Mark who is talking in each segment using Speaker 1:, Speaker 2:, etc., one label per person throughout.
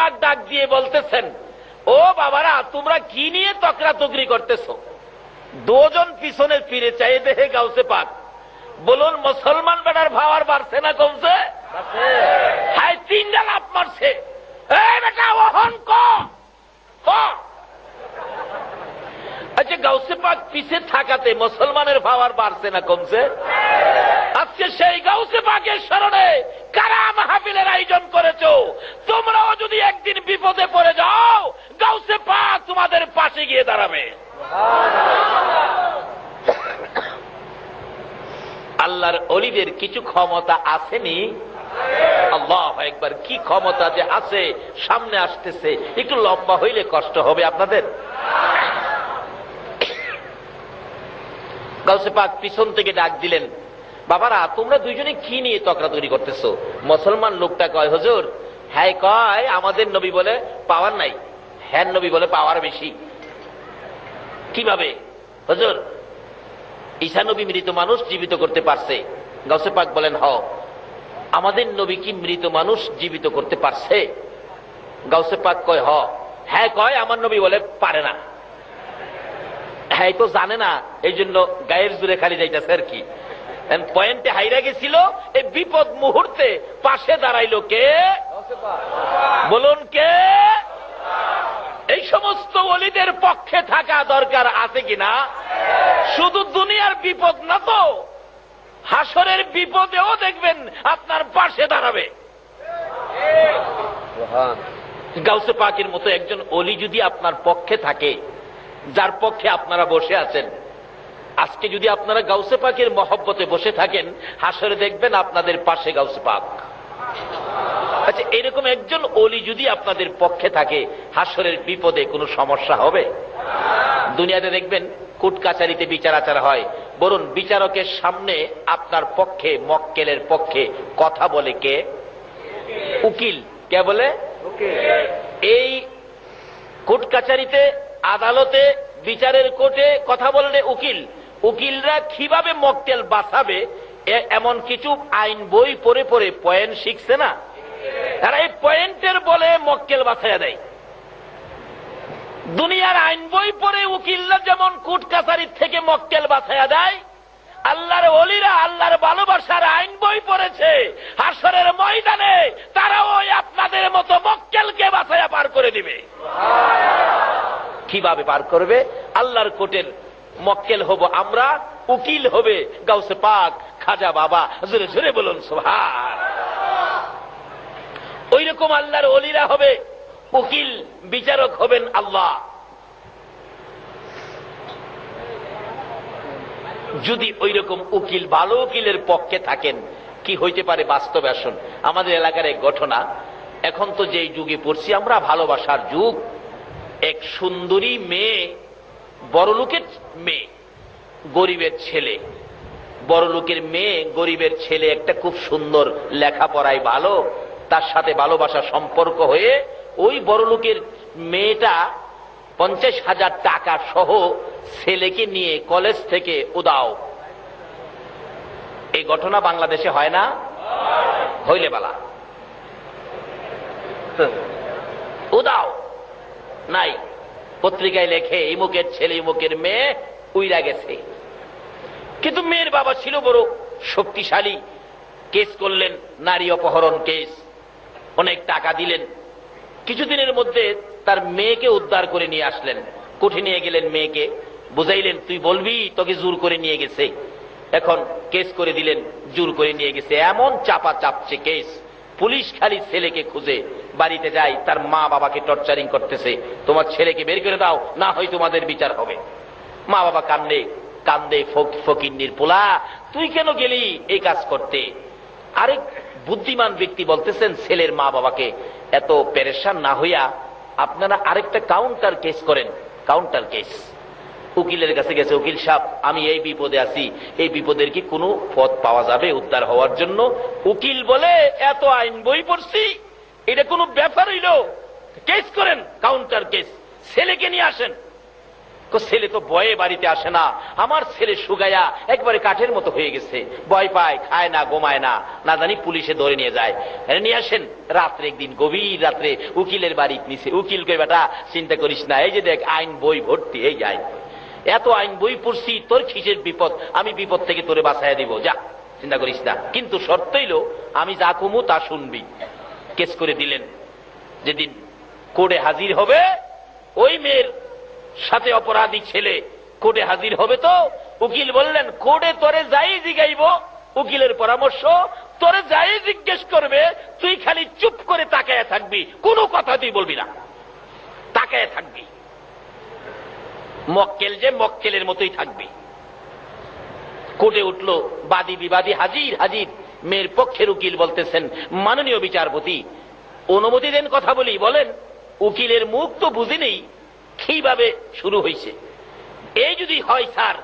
Speaker 1: পাক ডাক দিয়ে বলতেছেন, ও বাবারা, তোমরা কি নিয়ে তকরা তকরি করতেছো? দুজন পিছনে ফিরে চাই, দেহে গাউসে পাক। বলুন, মুসলমান বেটার ভাওয়ার বাড়ছে না কমছে? তিনটা লাভ মারছে। আচ্ছা গাউসে পাক পিছে থাকাতে মুসলমানের ভাওয়ার বাড়ছে না কমছে? আজকে সেই গাউসে পাকের স্মরণে কারা মাহফিলের আয়োজন করেছ? তোমরাও যদি একদিন বিপদে পড়ে যাও, গাউসে পাক তোমাদের পাশে গিয়ে দাঁড়াবে। আল্লাহর অলিদের কিছু ক্ষমতা আসেনি? আল্লাহ একবার কি ক্ষমতা যে আছে, সামনে আসতেছে। একটু লম্বা হইলে কষ্ট হবে আপনাদের। গাউসে পাক পিছন থেকে ডাক দিলেন। বাবারা, তোমরা দুইজনে কি নিয়ে তকরা তৈরি করতেছো? মুসলমান লোকটা কয়, হুজুর হ্যাঁ কয়, আমাদের নবী বলে পাওয়ার নাই। হ্যাঁ নবী বলে পাওয়ার বেশি। কীভাবে? হুজুর ঈশা নবী মৃত মানুষ জীবিত করতে পারছে। গাউসে পাক বলেন, হ। আমাদের নবী কি মৃত মানুষ জীবিত করতে পারছে? গাউসে পাক কয়, হ। হ্যাঁ কয়, আমার নবী বলে পারে না। হ্যাঁ তো জানে না এই জন্য গায়ের জুড়ে খালি যাইতেছে আর কি। পয়েন্টে হাইরা গেছিল এই বিপদ মুহূর্তে পাশে দাঁড়াইলো কে? বলুন কে? এই সমস্ত অলিদের পক্ষে থাকা দরকার আছে কিনা? শুধু দুনিয়ার বিপদ না তো হাসরের বিপদেও দেখবেন আপনার পাশে দাঁড়াবে। গাউসে পাকের মতো একজন অলি যদি আপনার পক্ষে থাকে যার পক্ষে আপনারা বসে আছেন আজকে যদি আপনারা গাউসে পাকের মহব্বতে বসে থাকেন, হাসরে দেখবেন আপনাদের পাশে গাউসে পাক। আচ্ছা এরকম একজন অলি যদি আপনাদের পক্ষে থাকে, হাসরের বিপদে কোনো সমস্যা হবে? দুনিয়াতে দেখবেন কোর্ট কাচারিতে বিচার আচার হয়। বলুন বিচারকের সামনে আপনার পক্ষে, মক্কেলের পক্ষে কথা বলে কে? উকিল। কে বলে? এই কোর্ট কাচারিতে, আদালতে, বিচারের কোর্টে কথা বললে উকিল। উকিলরা কীভাবে মক্কেল বাঁচাবে এমন কিছু আইন বই পড়ে পড়ে পয়েন্ট শিখছে না? তারা এই পয়েন্টের বলে মক্কেল বাছাইয়া দেয়। দুনিয়ার আইন বই পড়ে উকিলরা যেমন কুট কাছারির থেকে মক্কেল বাছাইয়া দেয়, আল্লাহর অলিরা আল্লাহর ভালোবাসার আইন বই পড়েছে, হাসরের ময়দানে তারা ওই আপনাদের মতো মক্কেলকে বাছাইয়া পার করে দিবে। কীভাবে পার করবে? আল্লাহর কোর্টের মক্কেল হব আমরা, উকিল হবে গাউসে পাক, খাজা বাবা। জোরে জোরে বলুন সোহার ওই রকম আল্লাহর অলিরা হবে, উকিল, বিচারক হবেন আল্লাহ। যদি ওই রকম উকিল, ভালো উকিলের পক্ষে থাকেন, কি হইতে পারে বাস্তব? আসুন, আমাদের এলাকার এক ঘটনা। এখন তো যেই যুগে পড়ছি আমরা, ভালোবাসার যুগ। এক সুন্দরী মেয়ে বড় লোকের মেয়ে, গরিবের ছেলে। বড় লোকের মেয়ে, গরিবের ছেলে একটা খুব সুন্দর লেখাপড়ায় ভালো, তার সাথে ভালোবাসা সম্পর্ক হয়ে ওই বড় লোকের মেয়েটা পঞ্চাশ হাজার টাকা সহ ছেলেকে নিয়ে কলেজ থেকে উদাও। এই ঘটনা বাংলাদেশে হয় না? হইলে বালা। উদাও। নাই। পত্রিকায় লেখে, ইমুকের ছেলে, ইমুকের মেয়ে, উইরা গেছে। কিন্তু মেয়ের বাবা ছিল বড় শক্তিশালী। কেস করলেন, নারী অপহরণ কেস। অনেক টাকা দিলেন। কিছুদিনের মধ্যে তার মেয়েকে উদ্ধার করে নিয়ে আসলেন। কোঠে নিয়ে গেলেন মেয়েকে। বুঝাইলেন, তুই বলবি, তোকে জোর করে নিয়ে গেছে। এখন কেস করে দিলেন, জোর করে নিয়ে গেছে। এমন চাপা চাপছে কেস। পুলিশ খালি ছেলেকে খুঁজে বাড়িতে যায়, তার মা বাবাকে টর্চারিং করতেছে। তোমার ছেলেকে বের করে দাও, না হয় তোমাদের বিচার হবে। মা বাবা কান্দে কান্দে ফকিন্নির পোলা, তুই কেন গেলি এই কাজ করতে? আরেক বুদ্ধিমান ব্যক্তি বলতেছেন, ছেলের মা বাবাকে এত পেরেশান না হইয়া আপনারা আরেকটা কাউন্টার কেস করেন কাউন্টার কেস উকিলের কাছে গেছে, উকিল সাহেব, আমি এই বিপদে আছি। এই বিপদের কি কোনো পথ পাওয়া যাবে উদ্ধার হওয়ার জন্য? উকিল বলে, এত আইন বই পড়ছি, এটা কোনো ব্যাপার হইল কেস করেন কাউন্টার কেস ছেলেকে নিয়ে আসেন। ছেলে তো বয়ে বাড়িতে আসে না। আমার ছেলে সুগায়া একবারে কাঠের মতো হয়ে গেছে। ভয় পায়, খায় না গোমায় না। না জানি পুলিশে ধরে নিয়ে যায়। নিয়ে আসেন। রাত্রে একদিন গভীর রাত্রে উকিলের বাড়ি নিছে উকিল কই বেটা, চিন্তা করিস না। এই যে দেখ, আইন বই ভর্তি, এই আইন বই। এত আইন বই পড়ছি, তোর খিসের বিপদ? আমি বিপদ থেকে তোরে বাঁচাইয়া দিব, যা। চিন্তা করিস না। কিন্তু শর্ত আমি যা কমু তা শুনবি। কেস করে দিলেন। যেদিন কোর্টে হাজির হবে, ওই মেয়ের সাথে অপরাধী ছেলে কোর্টে হাজির হবে তো, উকিল বললেন, কোর্টে তোরে যাই জিগাইব, উকিলের পরামর্শ, তোরে যাই জিজ্ঞেস করবে, তুই খালি চুপ করে তাকায় থাকবি, কোনো কথা তুই বলবি না। তাকায় থাকবি। মক্কেল যে মক্কেলের মতোই থাকবি। কোর্টে উঠল, বাদী বিবাদী হাজির হাজির। মেয়ের পক্ষের উকিল বলতেছেন, মাননীয় বিচারপতি, অনুমতি দেন কথা বলি, বলেন, উকিলের মুখ তো বুঝি নেই কীভাবে শুরু হয়েছে এই যদি হয় স্যার,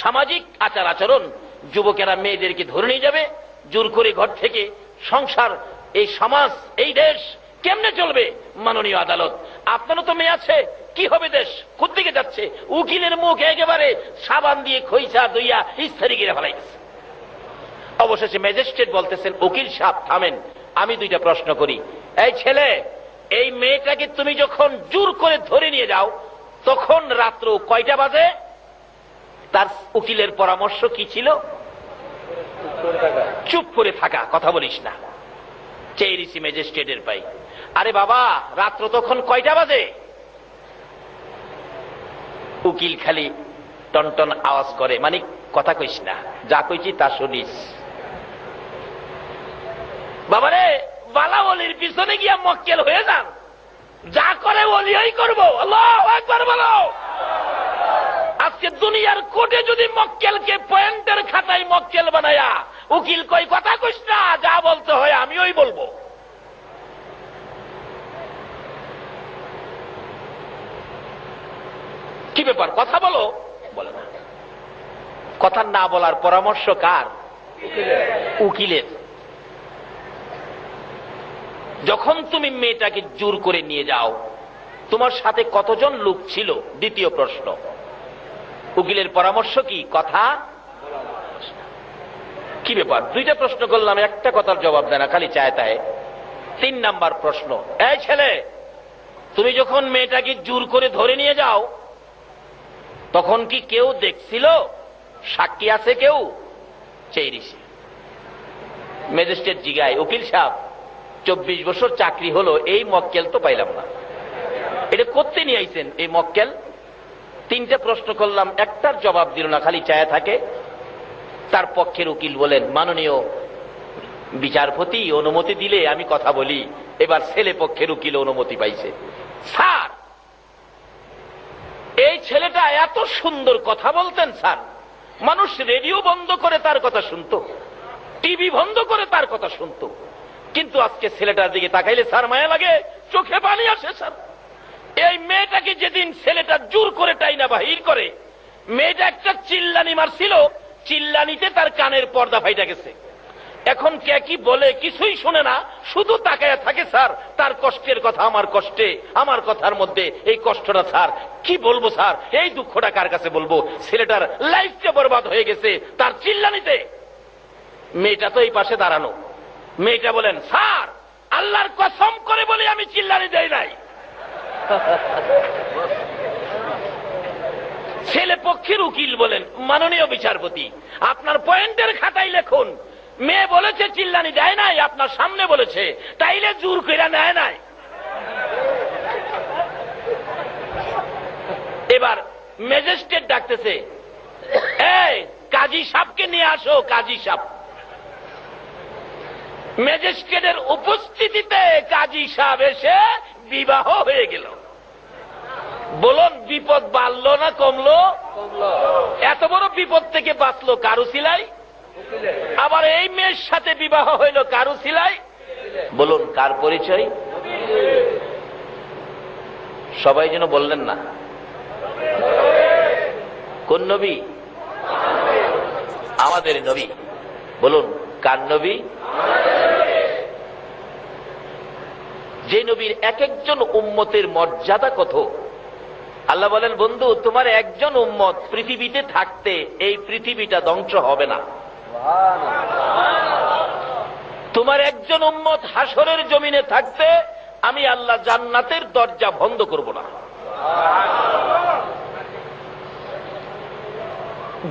Speaker 1: সামাজিক আচার আচরণ, যুবকেরা মেয়েদেরকে ধরে নিয়ে যাবে, জোর করে ঘর থেকে সংসার, এই সমাজ, এই দেশ কেমনে চলবে? মাননীয় আদালত, আপনারও তো মেয়ে আছে কি হবে দেশ? কোথেকে যাচ্ছে? উকিলের মুখ একেবারে সাবান দিয়ে খইচা দইয়া ইস্তারি গিরে ফেলাইছে অবশেষে ম্যাজিস্ট্রেট বলতেছেন, উকিল সাহেব, থামেন। আমি দুইটা প্রশ্ন করি। এই ছেলে, এই মেয়েটাকে তুমি যখন জোর করে ধরে নিয়ে যাও, তখন রাত্র কয়টা বাজে? তার উকিলের পরামর্শ কি ছিল? চুপ করে থাকা, কথা বলিস না। চেয়েরিসি ম্যাজিস্ট্রেটের পাই? আরে বাবা, রাত্র তখন কয়টা বাজে? উকিল খালি টনটন আওয়াজ করে মানে কথা কইস না, যা কইছি তা শুনিস। বাবারে, বালা অলির পিছনে গিয়া মক্কেল হয়ে যান। যা করে অলি ওই করব। একবার বলো। আজকে দুনিয়ার কোর্টে যদি মক্কেলকে পয়েন্টের খাতায় মক্কেল বানায়া, উকিল কই কথা কইস না, যা বলতে হয় আমি ওই বলব। কি ব্যাপার? কথা বলো। বলে। না কথা না বলার পরামর্শ কার? উকিলের। যখন তুমি মেয়েটাকে জোর করে নিয়ে যাও, তোমার সাথে কতজন লোক ছিল? দ্বিতীয় প্রশ্ন। উকিলের পরামর্শ কি? কথা? কি ব্যাপার? দুইটা প্রশ্ন করলাম, একটা কথার জবাব দেয় না, খালি চায় তাই। তিন নাম্বার প্রশ্ন। এই ছেলে, তুমি যখন মেয়েটাকে জোর করে ধরে নিয়ে যাও তখন কি কেউ দেখছিল? সাক্ষী আছে কেউ? চেয়েরিসি ম্যাজিস্ট্রেট জিগায় উকিল সাহেব, চব্বিশ বছর চাকরি হলো, এই মক্কেল তো পাইলাম না। এটা করতে নিয়ে আইছেন এই মক্কেল? তিনটে প্রশ্ন করলাম, একটার জবাব দিল না, খালি চায়া থাকে। তার পক্ষের উকিল বলেন, মাননীয় বিচারপতি, অনুমতি দিলে আমি কথা বলি। এবার ছেলে পক্ষের উকিল অনুমতি পাইছে। স্যার এই ছেলেটা এত সুন্দর কথা বলতেন, স্যার। মানুষ রেডিও বন্ধ করে তার কথা শুনতো, টিভি বন্ধ করে তার কথা শুনতো। কিন্তু আজকে ছেলেটার দিকে তাকাইলে, স্যার, মায়া লাগে, চোখে পানি আসে, স্যার। এই মেয়েটাকে যেদিন ছেলেটা জোর করে টাইনা বাহির করে, মেয়েটা একটা চিল্লানি মারছিল, চিল্লানিতে তার কানের পর্দা ফাইটা গেছে। এখন কে কি বলে কিছুই শুনে না। শুধু তাকায়া থাকে, স্যার, তার কষ্টের কথা, আমার কষ্টে, আমার কথার মধ্যে। এই কষ্টটা, স্যার, কি বলব, স্যার? এই দুঃখটা কার কাছে বলব? ছেলেটার লাইফটা বরবাদ হয়ে গেছে, তার চিল্লানিতে। মেয়েটা তো এই পাশে দাঁড়ানো। মেয়েটা বলেন, স্যার, আল্লাহর কসম করে বলে আমি চিল্লানি দেই নাই। ছেলে পক্ষের উকিল বলেন, মাননীয় বিচারপতি, আপনার পয়েন্টের খাতায় লেখুন মেয়ে বলেছে চিল্লানি দেয় নাই আপনার সামনে বলেছে তাইলে জোর করে নেয় নাই। এবার ম্যাজিস্ট্রেট ডাকতেছে এই কাজী সাপকে নিয়ে আসো কাজী সাপ। ম্যাজিস্ট্রেটের উপস্থিতিতে কাজী সাহেব এসে বিবাহ হয়ে গেল। বলুন বিপদ বাড়লো না কমলো। এত বড় বিপদ থেকে বাঁচলো কারু সিলাই? আবার এই মেয়ের সাথে বিবাহ হইল কারু সিলাই? বলুন, কার পরিচয়? সবাই যেন বললেন না। কোন নবী? আমাদের নবী। বলুন, কার নবী? যে নবীর এক একজন উম্মতের মর্যাদা কত? আল্লাহ বলেন, বন্ধু, তোমার একজন উম্মত পৃথিবীতে থাকতে এই পৃথিবীটা ধ্বংস হবে না। তোমার একজন উম্মত হাসরের জমিনে থাকতে আমি আল্লাহ জান্নাতের দরজা বন্ধ করব না।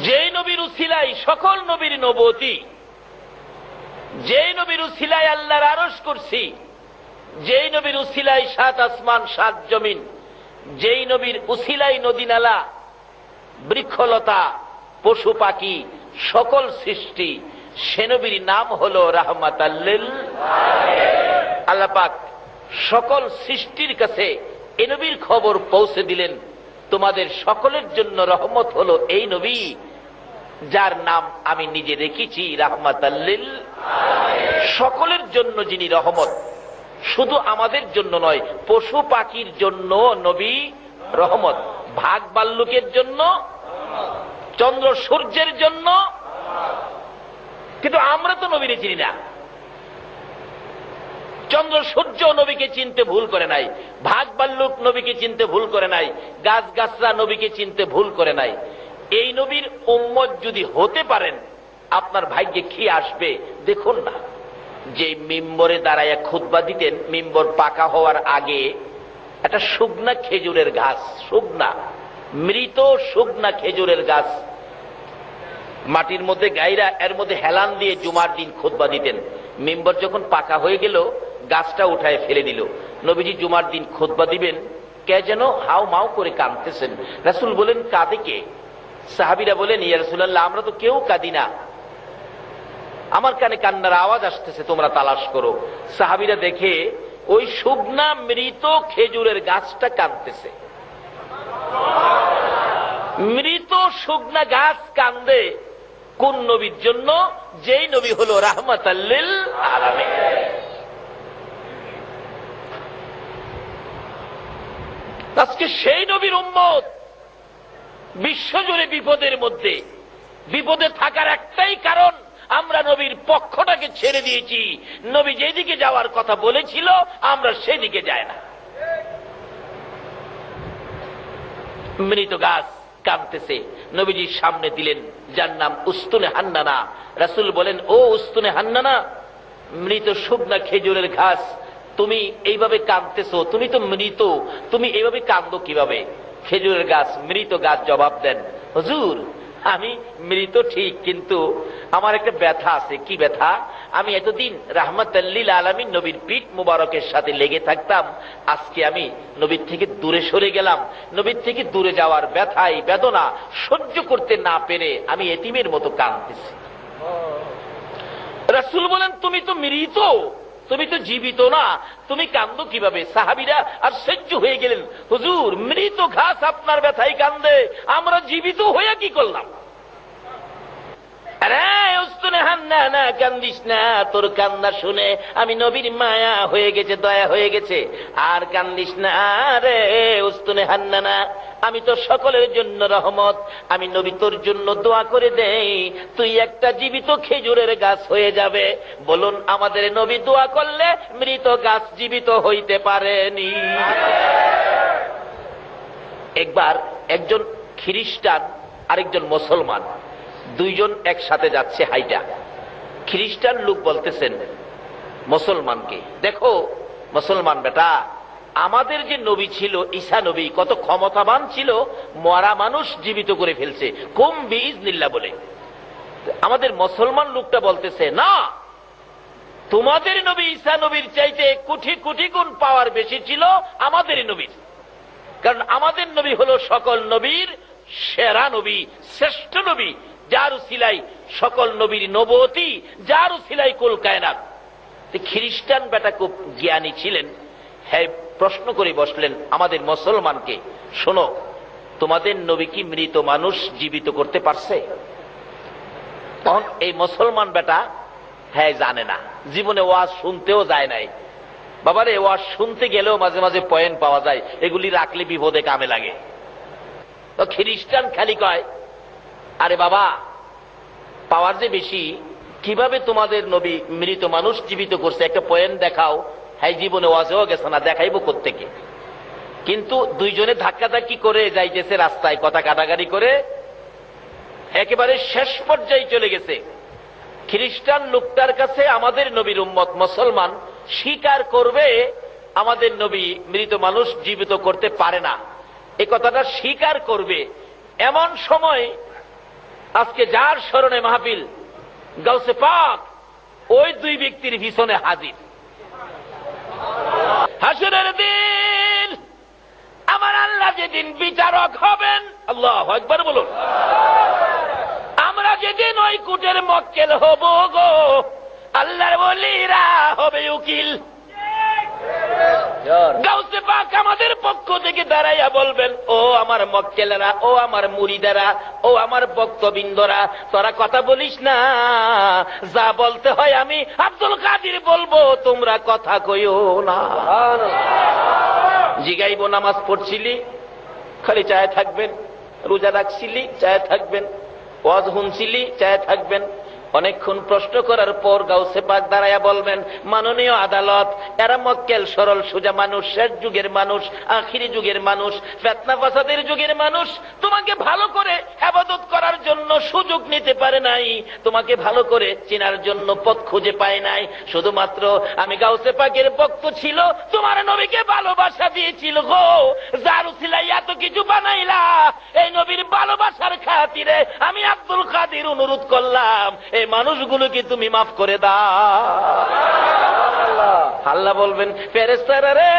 Speaker 1: যেই নবীর উসিলাই সকল নবীর নবতী, যেই নবীর উসিলাই আল্লাহর আরস করছি, যেই নবীর উসিলাই সাত আসমান, সাত জমিন, যেই নবীর উসিলাই নদী নালা, বৃক্ষলতা, পশু পাখি সকল সৃষ্টি সে নবীর নাম হল রাহমাত আল্লাপাক সকল সৃষ্টির কাছে এ নবীর খবর পৌঁছে দিলেন। তোমাদের সকলের জন্য রহমত হলো এই নবী, যার নাম আমি নিজে রেখেছি রাহমাত সকলের জন্য যিনি রহমত, শুধু আমাদের জন্য নয়, পশু পাখির জন্য নবী রহমত ভাগ বাল্লুকের জন্য চন্দ্র সূর্যের জন্য। কিন্তু আমরা তো নবীরে চিনি না। চন্দ্র সূর্য নবীকে চিনতে ভুল করে নাই। ভাগ বাল্লুক নবীকে চিনতে ভুল করে নাই। গাছ গাছরা নবীকে চিনতে ভুল করে নাই। এই নবীর উম্মত যদি হতে পারেন, আপনার ভাগ্যে কি আসবে দেখুন না। যে মিম্বরে দাঁড়ায় খুতবা দিতেন, মিম্বর পাকা হওয়ার আগে একটা শুকনা খেজুরের ঘাস, শুকনা। মৃত শুকনা খেজুরের গাছ। মাটির মধ্যে গাইরা, এর মধ্যে হেলান দিয়ে জুমার দিন খুতবা দিতেন। মেম্বর যখন পাকা হয়ে গেল, গাছটা উঠায় ফেলে দিল। নবীজি জুমার দিন খুতবা দিবেন, কে যেন হাও মাও করে কাঁদতেছেন। রাসুল বলেন, কাঁদে কে? সাহাবিরা বলেন, ইয়া রাসুল্লাহ আমরা তো কেউ কাঁদি না। আমার কানে কান্নার আওয়াজ আসতেছে, তোমরা তালাশ করো। সাহাবিরা দেখে, ওই শুকনা মৃত খেজুরের গাছটা কাঁদতেছে। মৃত শুকনা গাছ কান্দে কোন নবীর জন্য? যেই নবী হলো রাহমাত আলামী আজকে সেই নবীর উম্মত বিশ্বজুড়ে বিপদের মধ্যে। বিপদে থাকার একটাই কারণ, আমরা নবীর পক্ষটাকে ছেড়ে দিয়েছি। নবী যেদিকে যাওয়ার কথা বলেছিল, আমরা সেদিকে যাই না। মৃত গাছ কাঁদতেছে। নবীজির সামনে দিলেন, যার নাম উস্তুনে হান্নানা। রাসুল বলেন, ও উস্তুনে হান্নানা, মৃত শুকনা খেজুরের ঘাস, তুমি এইভাবে কাঁদতেছো, তুমি তো মৃত, তুমি এইভাবে কান্দো কীভাবে? খেজুরের গাছ, মৃত গাছ জবাব দেন, হুজুর আমি মৃত ঠিক, কিন্তু আমার একটা ব্যথা আছে। কি ব্যথা? আমি এতদিন রাহমাতাল্লিল আলমী নবীর পিঠ মুবারকের সাথে লেগে থাকতাম। আজকে আমি নবীর থেকে দূরে সরে গেলাম। নবীর থেকে দূরে যাওয়ার ব্যথাই বেদনা সহ্য করতে না পেরে আমি এতিমের মতো কাঁদতেছি। রাসুল বলেন, তুমি তো মৃত! তুমি তো জীবিত না। তুমি কান্দো কীভাবে? সাহাবিরা আর সহ্য হয়ে গেলেন। হুজুর, মৃত ঘাস আপনার ব্যথায় কান্দে। আমরা জীবিত হয়ে কি করলাম? তোর কান্না শুনে আমি নবীর মায়া হয়ে গেছে, দয়া হয়ে গেছে। আর কান্দিস না রে উস্তুনে হান্নানা আমি তো সকলের জন্য রহমত, আমি নবী তোর জন্য দোয়া করে দেই, তুই একটা জীবিত খেজুরের গাছ হয়ে যাবে। বলুন, আমাদের নবী দোয়া করলে মৃত গাছ জীবিত হইতে পারেনি। একবার একজন খ্রিস্টান, আরেকজন মুসলমান দুইজন একসাথে যাচ্ছে হাইটা। খ্রিস্টান লোক বলতেছেন, মুসলমানকে। দেখো, মুসলমান বেটা, আমাদের যে নবী ছিল ঈশা নবী, কত ক্ষমতাবান ছিল, মরা মানুষ জীবিত করে ফেলছে। কুম বিজনিল্লা বলে। আমাদের মুসলমান লোকটা বলতেছে, না, তোমাদের নবী ঈশা নবীর চাইতে কোটি কোটি গুণ পাওয়ার বেশি ছিল আমাদের নবীর। কারণ আমাদের নবী হলো সকল নবীর সেরা নবী, শ্রেষ্ঠ নবী। যার সিলাই সকল নবীর নবতী, যার সিলাই কুল কায়নাত। খ্রিস্টান বেটা খুব জ্ঞানী ছিলেন। হ্যাঁ প্রশ্ন করে বসলেন আমাদের মুসলমানকে, শোনো, তোমাদের নবী কি মৃত মানুষ জীবিত করতে পারছে? তখন এই মুসলমান বেটা হ্যাঁ জানে না। জীবনে ওয়াজ শুনতেও যায় নাই। বাবারে, ওয়াজ শুনতে গেলেও মাঝে মাঝে পয়েন্ট পাওয়া যায়। এগুলি রাখলে বিপদে কামে লাগে। খ্রিস্টান খালি কয় আরে বাবা, পাওয়ার যে বেশি, কীভাবে তোমাদের নবী মৃত মানুষ জীবিত করছে? একটা পয়েন্ট দেখাও। হ্যাঁ জীবনে ওয়াজেও গেছে না, দেখাইবো কোথেকে কিন্তু দুইজনে ধাক্কাধাক্কি করে যাইতেছে রাস্তায়, কথা কাটাকাটি করে, একেবারে শেষ পর্যায়ে চলে গেছে। খ্রিস্টান লোকটার কাছে আমাদের নবীর উম্মত মুসলমান স্বীকার করবে, আমাদের নবী মৃত মানুষ জীবিত করতে পারে না। এ কথাটা স্বীকার করবে। এমন সময় আজকে যার স্মরণে মাহফিল, গাউসে পাক, ওই দুই ব্যক্তির ভীষণে হাজির। হাসুরের দিন আমার আল্লাহ যেদিন বিচারক হবেন, আল্লাহ একবার বলুন। আমরা যেদিন ওই কুটের মক্কেল হব গো, আল্লাহর বলিরা হবে উকিল। গাউসে পাক আমাদের পক্ষ থেকে দাঁড়াইয়া বলবেন ও আমার মক্কেলেরা ও আমার মুড়িদারা ও আমার বক্তবিন্দরা তোরা কথা বলিস না। যা বলতে হয় আমি আব্দুল কাদির বলব তোমরা কথা কইও না। জিগাইব নামাজ পড়ছিলি খালি চায় থাকবেন রোজা রাখছিলি চায় থাকবেন ওয়াজ শুনছিলি চায় থাকবেন। অনেকক্ষণ প্রশ্ন করার পর গাউসে পাক দাঁড়াইয়া বলবেন, মাননীয় আদালত, এরা মক্কেল সরল সোজা মানুষ, শেষ যুগের মানুষ, আখিরি যুগের মানুষ, ফেতনা ফাসাদের যুগের মানুষ, তোমাকে ভালো করে আবাদত করার জন্য সুযোগ নিতে পারে নাই, তোমাকে ভালো করে চেনার জন্য পথ খুঁজে পায় নাই। শুধুমাত্র আমি গাউসে পাকের বক্ত ছিল, তোমার নবীকে ভালোবাসা দিয়েছিল গো। যার উসিলাই এত কিছু বানাইলা, এই নবীর ভালোবাসার খাতিরে আমি আব্দুল কাদির অনুরোধ করলাম। এই মানুষগুলোকে তুমি মাফ করে দাও। আল্লাহ বলবেন ফেরেস্তারা রে,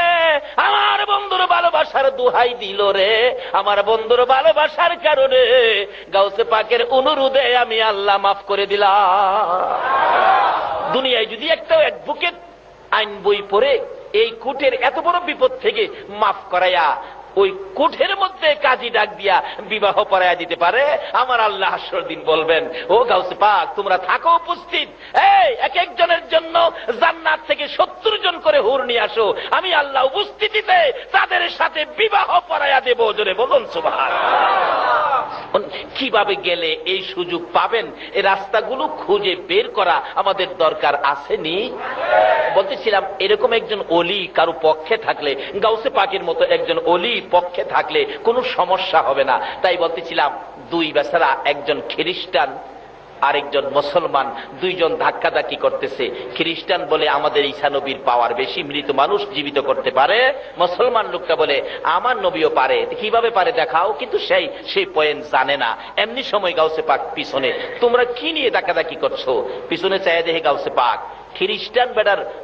Speaker 1: আমার বন্ধুর ভালোবাসার দুহাই দিল রে, আমার বন্ধুর ভালোবাসার কারণে গাউসে পাকের অনুরোধে আমি আল্লাহ মাফ করে দিলাম। দুনিয়ায় যদি একটা অ্যাডভোকেট আইন বই পড়ে, এই কুটের এত বড় বিপদ থেকে মাফ করাইয়া ওই কুঠের মধ্যে কাজী ডাক দিয়া বিবাহ পড়াইয়া দিতে পারে? আমার আল্লাহ দিন বলবেন, ও গাউসে পাক, তোমরা থাকো উপস্থিত। এই, এক একজনের জন্য জান্নাত থেকে সত্তর জন করে হুর নিয়ে আসো। আমি আল্লাহ উপস্থিতিতে তাদের সাথে বিবাহ পড়াইয়া দেব। জোরে বলুন সুভাষ কীভাবে গেলে এই সুযোগ পাবেন? এই রাস্তাগুলো খুঁজে বের করা আমাদের দরকার আসেনি? বলতেছিলাম, এরকম একজন অলি কারও পক্ষে থাকলে গাউসে পাকের মতো একজন অলি পক্ষে থাকলে কোনো সমস্যা হবে না। তাই বলতেছিলাম, দুই বেচারা, একজন খ্রিস্টান, আরেকজন মুসলমান, দুইজন ধাক্কাধাক্কি করতেছে। খ্রিস্টান বলে আমাদের ঈসা নবীর পাওয়ার বেশি, মৃত মানুষ জীবিত করতে পারে। মুসলমান লোকটা বলে, আমার নবীও পারে। কীভাবে পারে দেখাও? কিন্তু সেই সেই পয়েন্ট জানে না। এমনি সময় গাউসে পাক পিছনে। তোমরা কি নিয়ে ধাক্কাধাক্কি করছ? পিছনে চাই দেখে গাউসে পাক। খ্রিস্টান বেটার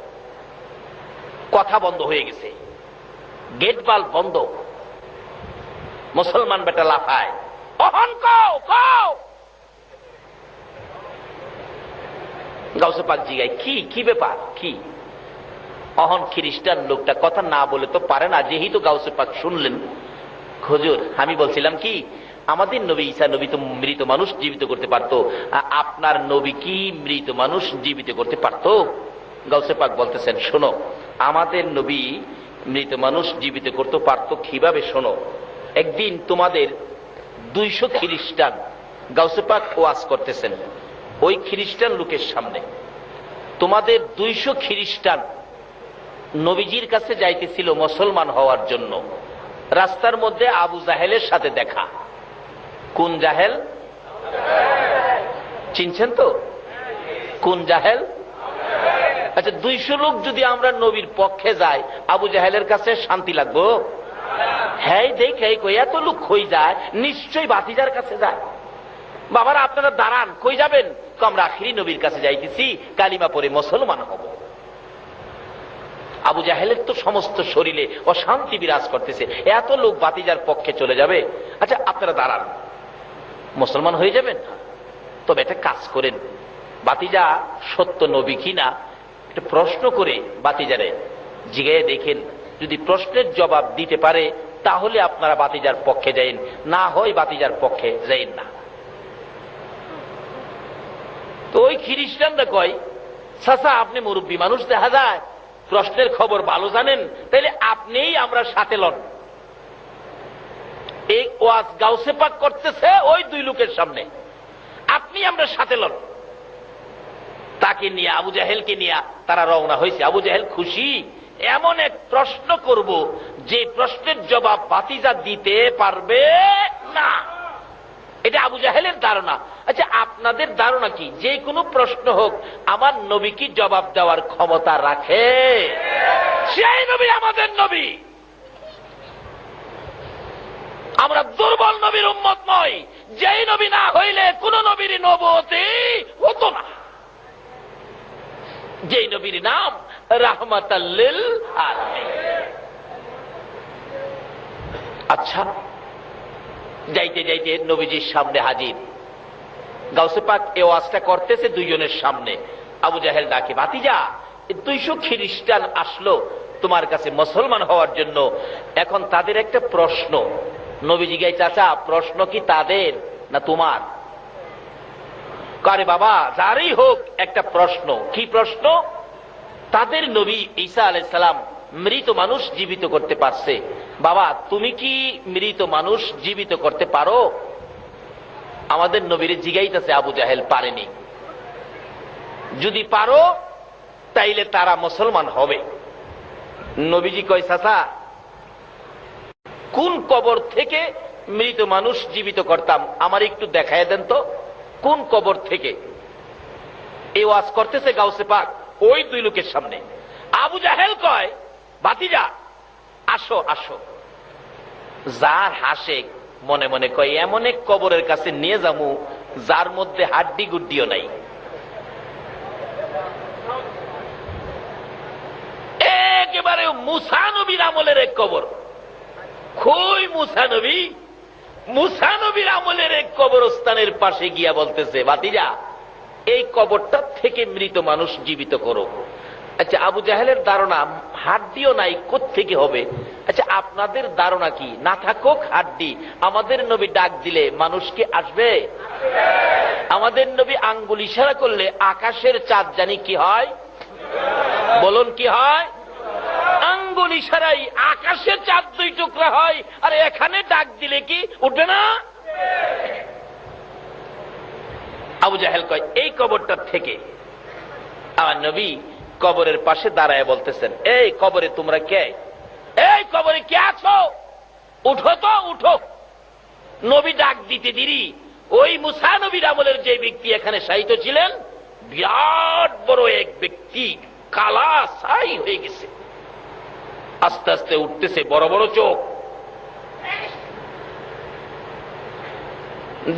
Speaker 1: কথা বন্ধ হয়ে গেছে। গেট বাল বন্ধ। মুসলমান বেটা লাফায়। অহন কও কও। গাউসে পাক জিগায়, কি কি ব্যাপার? কি? অহন খ্রিস্টান লোকটা কথা না বলে তো পারে না, যেহেতু গাউসে পাক শুনলেন। খজুর আমি বলছিলাম কি, আমাদের নবী ঈসা নবী তো মৃত মানুষ, জীবিত করতে পারতো। আপনার নবী কি মৃত মানুষ, জীবিত করতে পারতো? গাউসে পাক বলতেছেন, শোনো, আমাদের নবী মৃত মানুষ, জীবিত করতে পারতো, কীভাবে শোনো? একদিন তোমাদের দুইশো খ্রিস্টান গাউসে পাক ওয়াজ করতেছেন, ওই খ্রিস্টান লোকের সামনে। তোমাদের দুইশো খ্রিস্টান নবীজির কাছে যাইতেছিল মুসলমান হওয়ার জন্য। রাস্তার মধ্যে আবু জাহেলের সাথে দেখা। কোন জাহেল? চিনছেন তো? কোন জাহেল? আচ্ছা দুইশো লোক যদি আমরা নবীর পক্ষে যাই, আবু জাহেলের কাছে শান্তি লাগবো? হ্যাঁ দেখ এত লোক কই যায়? নিশ্চয়ই বাতিজার কাছে যায়। বাবারা, আপনারা দাঁড়ান। কই যাবেন? তো আমরা আখিরি নবীর কাছে যাইতেছি। কালিমা পরে মুসলমান হব। আবু জাহেলের তো সমস্ত শরীরে অশান্তি বিরাজ করতেছে। এত লোক বাতিজার পক্ষে চলে যাবে। আচ্ছা আপনারা দাঁড়ান। মুসলমান হয়ে যাবেন? তবে একটা কাজ করেন। বাতিজা সত্য নবী কিনা? একটা প্রশ্ন করে বাতিজারে জিগায় দেখেন। যদি প্রশ্নের জবাব দিতে পারে, তাহলে আপনারা বাতিজার পক্ষে যাইন। না হয় বাতিজার পক্ষে যাইন না। তো ওই খ্রিস্টানরা কয় চাচা আপনি মুরব্বী মানুষ, দেখা যায়, প্রশ্নের খবর ভালো জানেন, তাইলে আপনিই আমরা সাথে লন। এই ওয়াজ গাউসে পাক করতেছে ওই দুই লোকের সামনে। আপনি আমরা সাথে লন। তাকে নিয়ে, আবু জাহেলকে নিয়ে তারা রওনা হয়েছে আবু জাহেল খুশি এমন এক প্রশ্ন করব, যে প্রশ্নের জবাব বাতিজা দিতে পারবে না। এটা আবু জাহেলের ধারণা। আচ্ছা আপনাদের ধারণা কি? যে কোনো প্রশ্ন হোক, আমার নবী কি জবাব দেওয়ার ক্ষমতা রাখে? সেই নবী আমাদের নবী। আমরা দুর্বল নবীর উম্মত নয় যেই নবী না হইলে কোন নবীর নবতে হতো না। যেই নবীর নাম রাহমাতাল্লিল আচ্ছা যাইতে যাইতে নবীজির সামনে হাজির। গাউসে পাক এ ওয়াজটা করতেছে দুইজনের সামনে। আবু জাহেল ডাকে বাতিজা দুইশো খ্রিস্টান আসলো তোমার কাছে মুসলমান হওয়ার জন্য। এখন তাদের একটা প্রশ্ন। নবীজি গাই, চাচা, প্রশ্ন কি তাদের না তোমার? কারে বাবা, যারই হোক একটা প্রশ্ন। কি প্রশ্ন? তাদের নবী ঈসা আলাইসালাম মৃত মানুষ জীবিত করতে পারছে। বাবা, তুমি কি মৃত মানুষ জীবিত করতে পারো? আমাদের নবীর জিগাইতেছে আবু জাহেল পারেনি। যদি পারো, তাইলে তারা মুসলমান হবে। নবীজি কয়, চাচা, কোন কবর থেকে মৃত মানুষ জীবিত করতাম? আমার একটু দেখায় দেন তো। কোন কবর থেকে? এই ওয়াজ করতেছে গাউসে পাক। ওই দুই লোকের সামনে। আবু জাহেল কয় বাতিজা আসো আসো। যার হাসে মনে মনে কয়, এমন এক কবরের কাছে নিয়ে যামু, যার মধ্যে হাড্ডি গুড্ডিও নাই। একেবারে মুসানবীর আমলের এক কবর। খুই মুসানবী মুসানবীর আমলের এক কবরস্থানের পাশে গিয়া বলতেছে বাতিজা এই কবরটা থেকে মৃত মানুষ জীবিত করো। আচ্ছা আবু জাহেলের ধারণা, হাড্ডিও নাই থেকে হবে? আচ্ছা আপনাদের ধারণা কি? না থাকুক হাড্ডি, আমাদের নবী ডাক দিলে মানুষ কি আসবে? আমাদের নবী আঙ্গুল ইশারা করলে আকাশের চাঁদ জানি কি হয়? বলুন কি হয়? আঙ্গুল ইশারাই আকাশের চাঁদ দুই টুকরা হয়, আর এখানে ডাক দিলে কি উঠবে না? আবু জাহেল কয়, এই কবরটার থেকে আমার নবী কবরের পাশে দাঁড়ায় বলতেছেন, এই কবরে তোমরা কে? এই কবরে কে আছো? উঠো তো, উঠো। নবী ডাক দিতে দিরি। ওই মুসা নবীর আমলের যে ব্যক্তি এখানে সাহিত্য ছিলেন, বিরাট বড় এক ব্যক্তি, কালা সাই হয়ে গেছে। আস্তে আস্তে উঠতেছে, বড় বড় চোখ।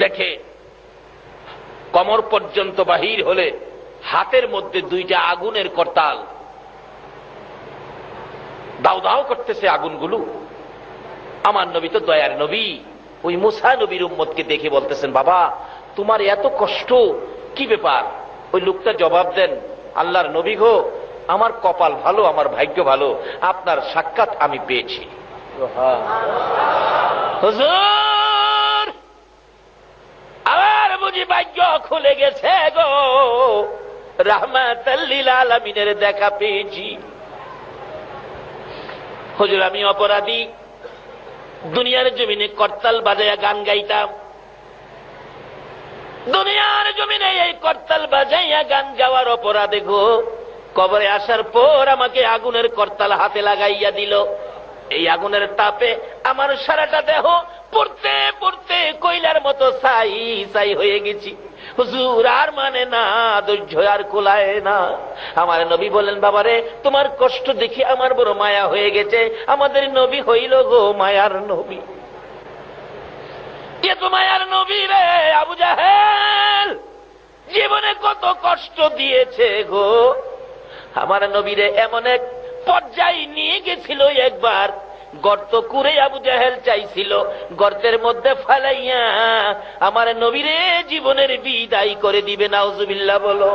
Speaker 1: দেখে কমর পর্যন্ত বাহির হলে হাতের মধ্যে দুইটা আগুনের করতাল। দাও দাও করতেছে আগুনগুলো। আমার নবী তো দয়ার নবী। ওই মুসা নবীর উম্মতকে দেখে বলতেছেন বাবা তোমার এত কষ্ট কি ব্যাপার? ওই লোকটা জবাব দেন আল্লাহর নবী গো আমার কপাল ভালো আমার ভাগ্য ভালো আপনার সাক্ষাৎ আমি পেয়েছি। হুজুর আমার বুঝি ভাগ্য খুলে গেছে গো। রাহমাতাল্লিল আলামিনের দেখা পেয়েছি। হুজুর, আমি অপরাধী। দুনিয়ার জমিনে করতাল বাজায়া গান গাইতাম। দুনিয়ার জমিনে এই করতাল বাজাইয়া গান গাওয়ার অপরাধে গো, কবরে আসার পর আমাকে আগুনের করতাল হাতে লাগাইয়া দিল। এই আগুনের তাপে আমার সারাটা দেহ পড়তে পড়তে মতো সাই সাই হয়ে গেছি। হুজুর আর মানে না, ধৈর্য আর কোলায় না। আমার নবী বলেন বাবারে, তোমার কষ্ট দেখি আমার বড় মায়া হয়ে গেছে। আমাদের নবী হইল গো মায়ার নবী। এ তো মায়ার নবী রে, আবু জাহেল। জীবনে কত কষ্ট দিয়েছে গো। আমার নবীরে এমন এক পর্যায়ে নিয়ে গেছিল একবার। গর্ত কুরে আবু জাহেল চাইছিল। গর্তের মধ্যে ফালাইয়া আমার নবীরে জীবনের বিদায় করে দিবে, নাউজুবিল্লাহ বলো।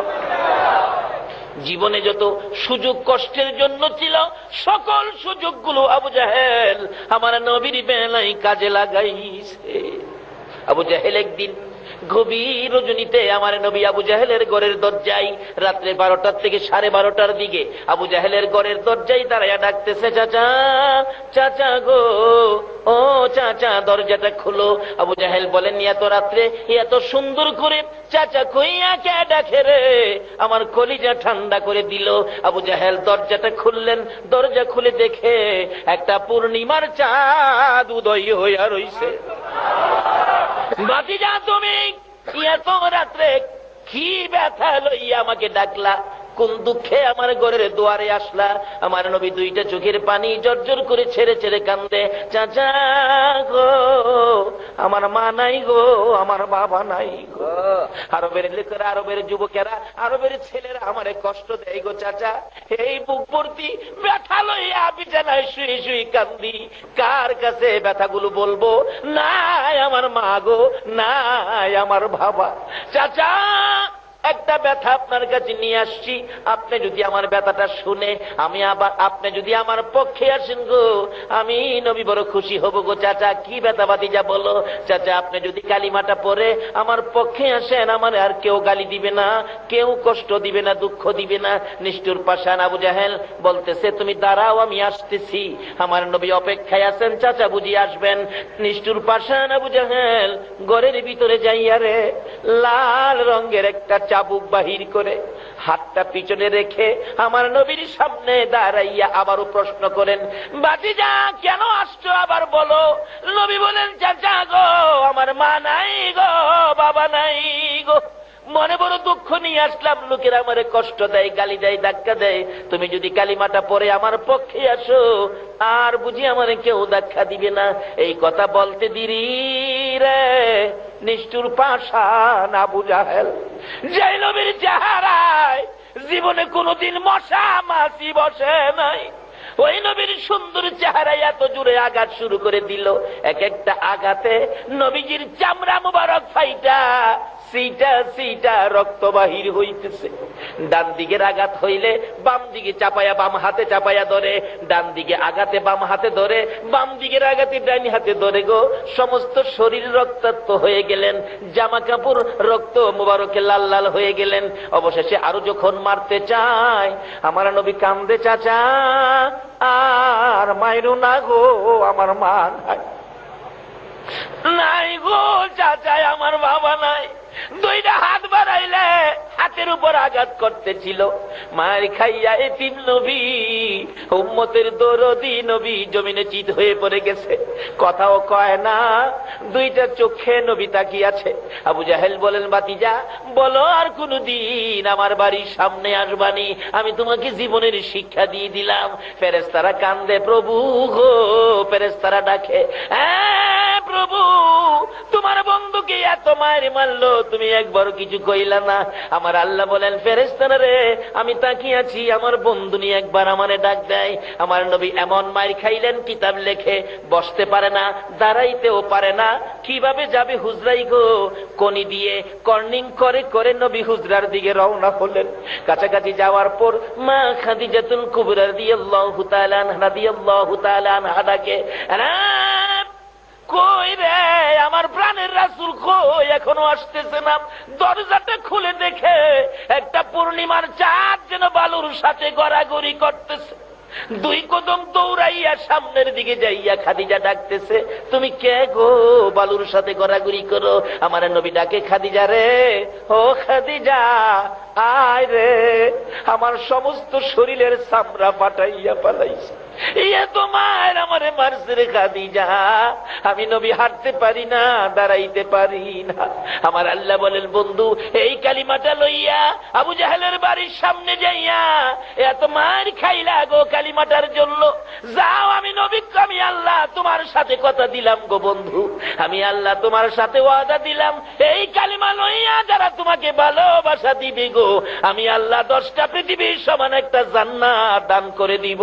Speaker 1: জীবনে যত সুযোগ কষ্টের জন্য ছিল, সকল সুযোগগুলো আবু জাহেল আমার নবীর বেলায় কাজে লাগাইছে। আবু জাহেল একদিন গভীর রজনীতে আমার নবী আবু জাহেলের গড়ের দরজায় রাত্রে বারোটার থেকে সাড়ে বারোটার দিকে আবু জাহেলের ঘরের দরজায় দাঁড়াইয়া ডাকতেছে, চাচা চাচা গো, ও চাচা, দরজাটা খুলো। আবু জাহেল বলেন, এত রাত্রে এত সুন্দর করে চাচা কইয়া কে ডাকে রে? আমার কলিজা ঠান্ডা করে দিল। আবু জাহেল দরজাটা খুললেন, দরজা খুলে দেখে একটা পূর্ণিমার চাঁদ উদয় হইয়া রইছে। বাতিজা তুমি। এত রাত্রে কি ব্যথা লইয়া আমাকে ডাকলা? কোন দুঃখে আমার ঘরের দুয়ারে আসলা? আমার নবী দুইটা চোখের পানি জর্জর করে ছেড়ে ছেড়ে কান্দে, চাচা গো, আমার মা নাই গো, আমার বাবা নাই গো। আরবের লোকেরা আরবের যুবকেরা, আরবের ছেলেরা আমারে কষ্ট দেয় গো, চাচা, এই বুক ভর্তি ব্যথা লইয়া বিছানায় শুয়ে শুয়ে কান্দি। কার কাছে ব্যথাগুলো বলব? নাই আমার মা গো, নাই আমার বাবা। চাচা ব্যথা আপনার কাছে নিয়ে আসছি। আপনি যদি আমার ব্যথাটা শুনে, আমি আবার, আপনি যদি আমার পক্ষে আসেন গো, আমি নবী বড় খুশি হব গো, চাচা, কি ব্যথা বাতি যা বলো। চাচা, আপনি যদি কালিমাটা পরে আমার পক্ষে আসেন, আমার আর কেউ গালি দিবে না, কেউ কষ্ট দিবে না, দুঃখ দিবে না। নিষ্ঠুর পাশান আবু জাহেল বলতেছে, তুমি দাঁড়াও, আমি আসতেছি। আমার নবী অপেক্ষায় আছেন, চাচা, বুঝি আসবেন? নিষ্ঠুর পাশান আবু জাহেল ঘরের ভিতরে যাইয়া রে, লাল রঙের একটা চাবুক বাহির করে হাতটা পিছনে রেখে আমার নবীর সামনে দাঁড়াইয়া আবারও প্রশ্ন করেন বাতিজা কেন আসছো আবার বলো? নবী বলেন যা যা গো, আমার মা নাই গো, বাবা নাই গো। মনে বড় দুঃখ নিয়ে আসলাম। লোকেরা আমারে কষ্ট দেয়, গালি দেয়, ধাক্কা দেয়। তুমি যদি কালিমাটা পরে আমার পক্ষে আসো, আর বুঝি আমারে কেউ ধাক্কা দিবে না। এই কথা বলতে দিরি রে, নিষ্ঠুর পাশা না বুঝাহেল যে নবীর চেহারায় জীবনে কোনোদিন মশা মাছি বসে নাই। ওই নবীর সুন্দর চেহারায় এত জুড়ে আঘাত শুরু করে দিল। এক একটা আঘাতে নবীজির চামড়া মুবারক ফাইটা সিটা সিটা, রক্ত বাহির হইতেছে। ডান দিকের আঘাত হইলে বাম দিকে চাপায়া, বাম হাতে চাপায়া ধরে। ডান দিকে আঘাতে, বাম হাতে ধরে। বাম দিকের আঘাতে, ডান হাতে ধরে গো। সমস্ত শরীর রক্তাক্ত হয়ে গেলেন। জামা কাপড়, রক্ত মুবারকে লাল লাল হয়ে গেলেন। অবশেষে আরও যখন মারতে চায়, আমার নবী কান্দে, চাচা, আর মাইরু না গো, আমার মা নাই। নাই গো, চাচাই, আমার বাবা নাই। দুইটা হাত বাড়াইলে হাতের উপর আঘাত করতেছিল। মার খাইয়া এতিম নবী উম্মতের দরদি নবী জমিনে চিত হয়ে পড়ে গেছে। কথাও কয় না দুইটা চোখে নবী তাকিয়াছে আবু জাহেল বলেন বাতিজা বলো আর কোনদিন আমার বাড়ির সামনে আসবানি। আমি তোমাকে জীবনের শিক্ষা দিয়ে দিলাম। ফেরেস্তারা কান্দে প্রভু গো ফেরেস্তারা ডাকে "হ্যাঁ, প্রভু তোমার বন্ধুকে এত মায়ের মারলো তুমি একবারও কিছু কইলা না। আমার আল্লাহ বলেন ফেরেস্তারা রে, আমি তাকিয়ে আছি, আমার বন্ধু নিয়ে একবার আমারে ডাক দেয়। আমার নবী এমন মায়ের খাইলেন, কিতাব লেখে, বসতে পারে না, দাঁড়াইতেও পারে না। কীভাবে যাবে হুজরাই গো? কনি দিয়ে কর্নিং করে করে নবী হুজরার দিকে রওনা হলেন। কাছাকাছি যাওয়ার পর মা খাদি খাদিজাতুল কুবরা দিয়ে আল্লাহ হুতালান দিয়ে আল্লাহ হুতালান হাদাকে কই রে? আমার প্রাণের রাসুল কই? এখনও আসতেছে না। দরজাটা খুলে দেখে একটা পূর্ণিমার চাঁদ যেন বালুর সাথে গড়াগড়ি করতেছে। দুই কদম দৌড়াইয়া সামনের দিকে যাইয়া খাদিজা ডাকতেছে, তুমি কে গো? বালুর সাথে গড়াগড়ি করো। আমার নবী ডাকে, খাদিজা রে, ও খাদিজা, আয় রে। আমার সমস্ত শরীরের সামরা পাঠাইয়া পালাইছে আমি নবী হাঁটতে পারি না, দাঁড়াইতে পারি না। আমার আল্লাহ বলেন, বন্ধু, এই কালিমাটা লইয়া আবু জাহেলের বাড়ির সামনে যাইয়া এত মার খাইলা গো কালিমাটার জন্য। যাও, আমি নবী আমি আল্লাহ তোমার সাথে কথা দিলাম গো বন্ধু। আমি আল্লাহ তোমার সাথে ওয়াদা দিলাম। এই কালিমা লইয়া যারা তোমাকে ভালোবাসা দিবে গো, আমি আল্লাহ দশটা পৃথিবীর সমান একটা জান্নাত দান করে দিব।